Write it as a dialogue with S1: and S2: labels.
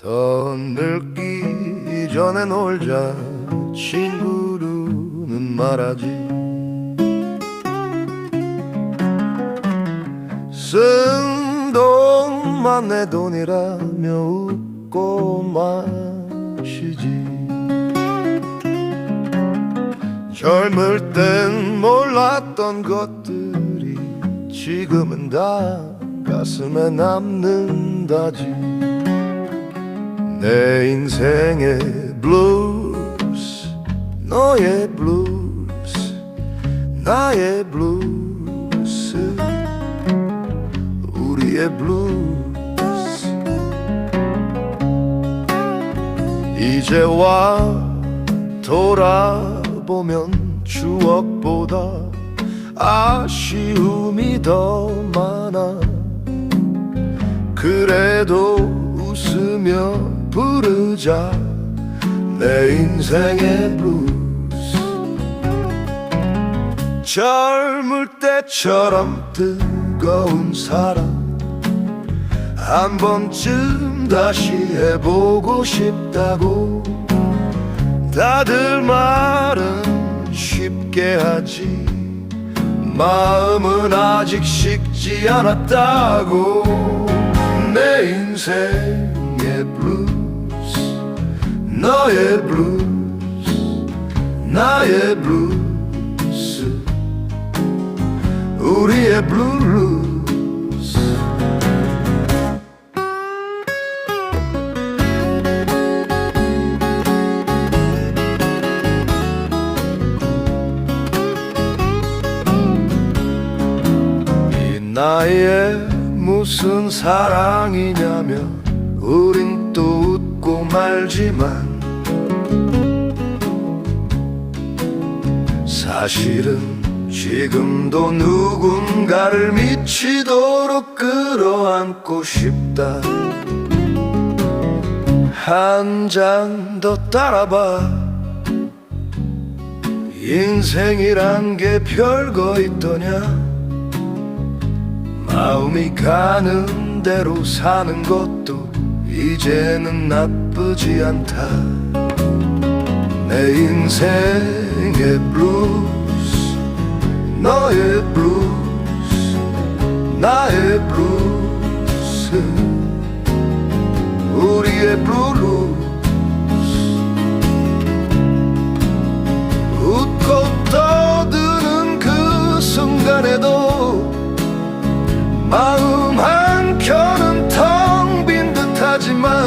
S1: 더 늙기 전에 놀자. 친구로는 말하지. 쓴 돈만 내 돈이라며 웃고 마시지. 젊을 땐 몰랐던 것들이 지금은 다 가슴에 남는다지 내 인생의 블루스 너의 블루스 나의 블루스 우리의 블루스 이제와 돌아보면 추억보다 아쉬움이 더 많아. 그래도 웃으며 부르자 내 인생의 블루스 젊을 때처럼 뜨거운 사랑 한 번쯤 다시 해보고 싶다고. 다들 말은 쉽게 하지. 마음은 아직 식지 않았다고. 내 블루스 너의 블루스 나의 블루스 우리의 블루스 이 나이에 무슨 사랑이냐며 우린 또 웃고 말지만 사실은 지금도 누군가를 미치도록 끌어안고 싶다. 한장더 따라봐. 인생이란 게 별거 있더냐? 마음이 가는 대로 사는 것도 이제는 나쁘지 않다. 내 인생의 블루스 너의 블루스 나의 블루스. 우리의 블루스